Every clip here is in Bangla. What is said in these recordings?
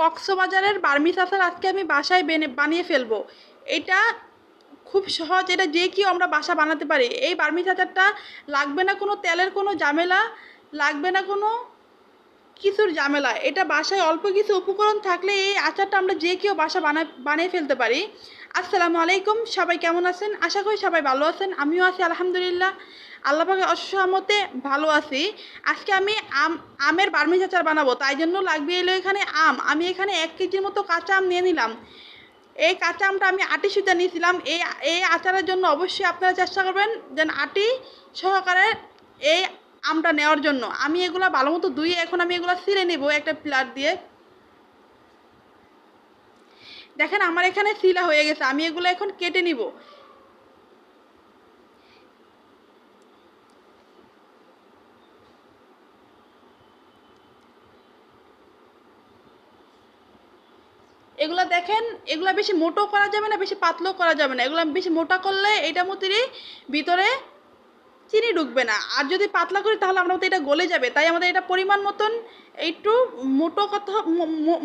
কক্সবাজারের বার্মিস আচার আজকে আমি বাসায় বেনে বানিয়ে ফেলব। এটা খুব সহজ, এটা যে কেউ আমরা বাসা বানাতে পারি। এই বার্মিস আচারটা লাগবে না কোনো তেলের কোনো ঝামেলা, লাগবে না কোনো কিছুর ঝামেলা। এটা বাসায় অল্প কিছু উপকরণ থাকলে এই আচারটা আমরা যে কেউ বাসা বানা বানিয়ে ফেলতে পারি। আসসালামু আলাইকুম, সবাই কেমন আছেন? আশা করি সবাই ভালো আছেন, আমিও আছি, আলহামদুলিল্লাহ। আল্লাহ পাকে অসহমতে ভালো আছি। আজকে আমি আম, আমের বার্মিজ আচার বানাবো, তাই জন্য লাগবে এলো এখানে আম। আমি এখানে এক কেজির মতো কাঁচা আম নিয়ে নিলাম। এই কাঁচা আমটা আমি আটি সুতা নিয়েছিলাম। এই এই আচারের জন্য অবশ্যই আপনারা চেষ্টা করবেন যেন আটি সহকারে এই আমটা নেওয়ার জন্য। আমি এগুলো ভালো মতো ধুয়ে এখন আমি এগুলো ছিঁড়ে নেব একটা প্লাট দিয়ে। দেখেন আমার এখানে শিলা হয়ে গেছে, আমি এগুলো এখন কেটে নিব। এগুলো দেখেন, এগুলো বেশি মোটো করা যাবে না, বেশি পাতলাও করা যাবে না। এগুলো বেশি মোটা করলে এটা মতিরই ভিতরে চিনি ঢুকবে না। আর যদি পাতলা করি তাহলে আমরা এটা গলে যাবে। তাই আমাদের এটা পরিমাণ মতন একটু মোটো কথা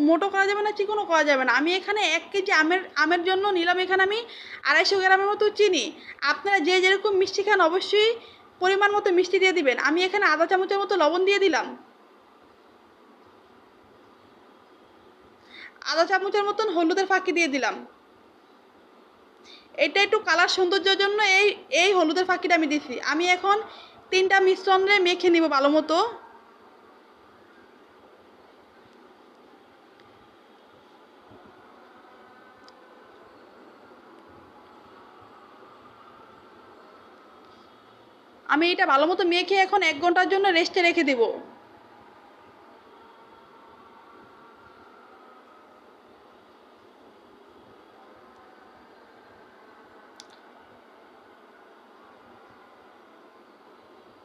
মোটো করা যাবে না, চিকনও করা যাবে না। আমি এখানে এক কেজি আমের আমের জন্য নিলাম এখানে আমি আড়াইশো গ্রামের মতো চিনি। আপনারা যে যেরকম মিষ্টি খান অবশ্যই পরিমাণ মতো মিষ্টি দিয়ে দিবেন। আমি এখানে আধা চামচের মতো লবণ দিয়ে দিলাম। আধা চামচের মতন হলুদের ফাঁকি দিয়ে দিলাম। এটা একটু কালার সৌন্দর্যের জন্য এই এই হলুদের ফাঁকিটা আমি দিছি। আমি এখন তিনটা মিশ্রণে মেখে নিব ভালো মতো। আমি এটা ভালো মতো মেখে এখন এক ঘণ্টার জন্য রেস্টে রেখে দেবো।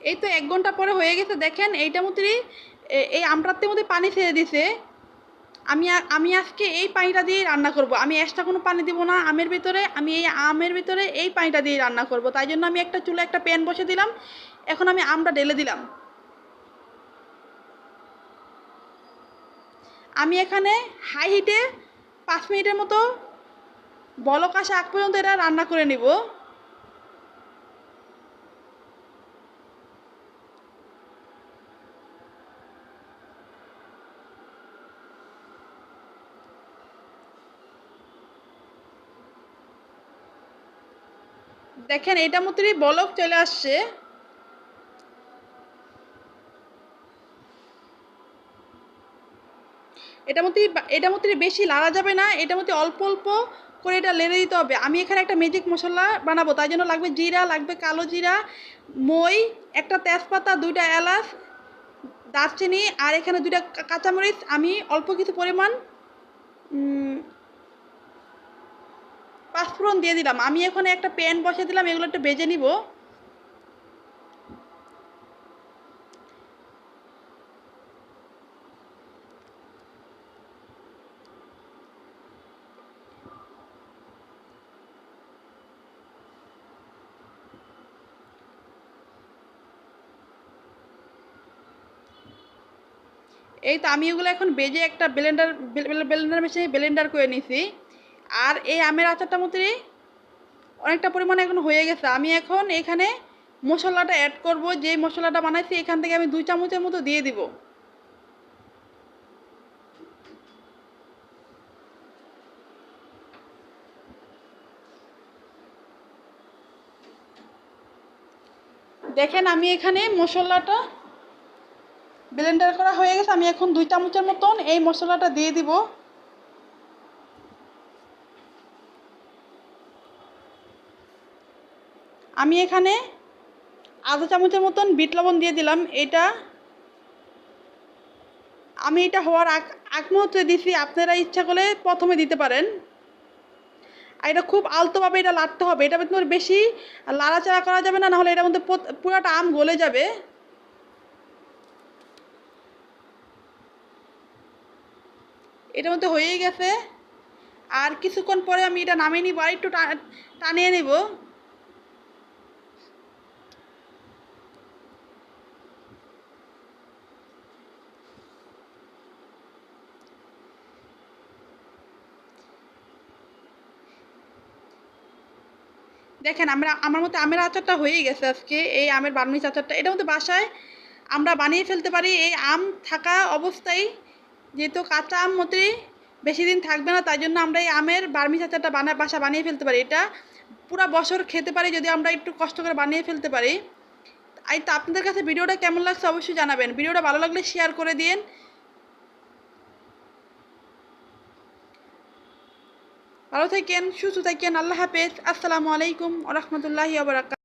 এই তো এক ঘণ্টা পরে হয়ে গেছে, দেখেন এইটার মধ্যে এই আমটার মধ্যে পানি ছেড়ে দিছে। আমি আমি আজকে এই পানিটা দিয়ে রান্না করব। আমি এক্সট্রা কোনো পানি দিব না, আমের ভিতরে, আমি এই আমের ভিতরে এই পানিটা দিয়ে রান্না করব। তাই জন্য আমি একটা চুলে একটা প্যান বসে দিলাম, এখন আমি আমটা ঢেলে দিলাম। আমি এখানে হাই হিটে পাঁচ মিনিটের মতো বলক আসা আগ পর্যন্ত এটা রান্না করে নিব। দেখেন, এটা মতোই বলক চলে আসছে। এটা মধ্যে এটা মধ্যে বেশি লাড়া যাবে না, এটা মধ্যে অল্প অল্প করে এটা লেড়ে দিতে হবে। আমি এখানে একটা ম্যাজিক মশলা বানাবো, তাই জন্য লাগবে জিরা, লাগবে কালো জিরা, মই, একটা তেজপাতা, দুইটা এলাচ, দারচিনি, আর এখানে দুইটা কাঁচামরিচ। আমি অল্প কিছু পরিমাণ পাঁচফোড়ন দিয়ে দিলাম। আমি এখানে একটা প্যান বসিয়ে দিলাম, এগুলো একটু বেজে নিব। এই তো আমি এগুলো এখন বেজে একটা ব্লেন্ডার ব্লেন্ডার মেশিনে ব্লেন্ডার করে নিছি। আর এই আমের আচারটার মধ্যে অনেকটা পরিমাণে এখন হয়ে গেছে। আমি এখন এখানে মশলাটা অ্যাড করব যে মশলাটা বানাইছি, এখান থেকে আমি দুই চামচের মতো দিয়ে দিব। দেখেন, আমি এখানে মশলাটা ব্লেন্ডার করা হয়ে গেছে। আমি এখন দুই চামচের মতন এই মশলাটা দিয়ে দিব। আমি এখানে আধা চামচের মতন বিট লবণ দিয়ে দিলাম। এটা আমি এটা হওয়ার আগ আগ মুহূর্তে দিছি, আপনারা ইচ্ছা করলে প্রথমে দিতে পারেন। আর এটা খুব আলতোভাবে এটা লাড়তে হবে। এটা তোমার বেশি লাড়াচাড়া করা যাবে না, নাহলে এটার মধ্যে পুরাটা আম গলে যাবে। এটার মধ্যে হয়েই গেছে। আর কিছুক্ষণ পরে আমি এটা নামিয়ে নিব, আর একটু টানিয়ে নেব। দেখেন, আমরা, আমার মতো আমের আচারটা হয়েই গেছে আজকে। এই আমের বার্মিজ আচারটা এটা মধ্যে বাসায় আমরা বানিয়ে ফেলতে পারি। এই আম থাকা অবস্থায় যেহেতু কাঁচা আম মতে বেশি দিন থাকবে না, তাই জন্য আমরা এই আমের বার্মিজ আচারটা বানা বাসা বানিয়ে ফেলতে পারি। এটা পুরা বছর খেতে পারি, যদি আমরা একটু কষ্ট করে বানিয়ে ফেলতে পারি। এই তো আপনাদের কাছে ভিডিওটা কেমন লাগছে অবশ্যই জানাবেন। ভিডিওটা ভালো লাগলে শেয়ার করে দিন ভালো থাকেন সুস্থ থাকেন আল্লাহ হাফেজ। আসসালামু আলাইকুম রহমতুল্লাহি আবরাকাত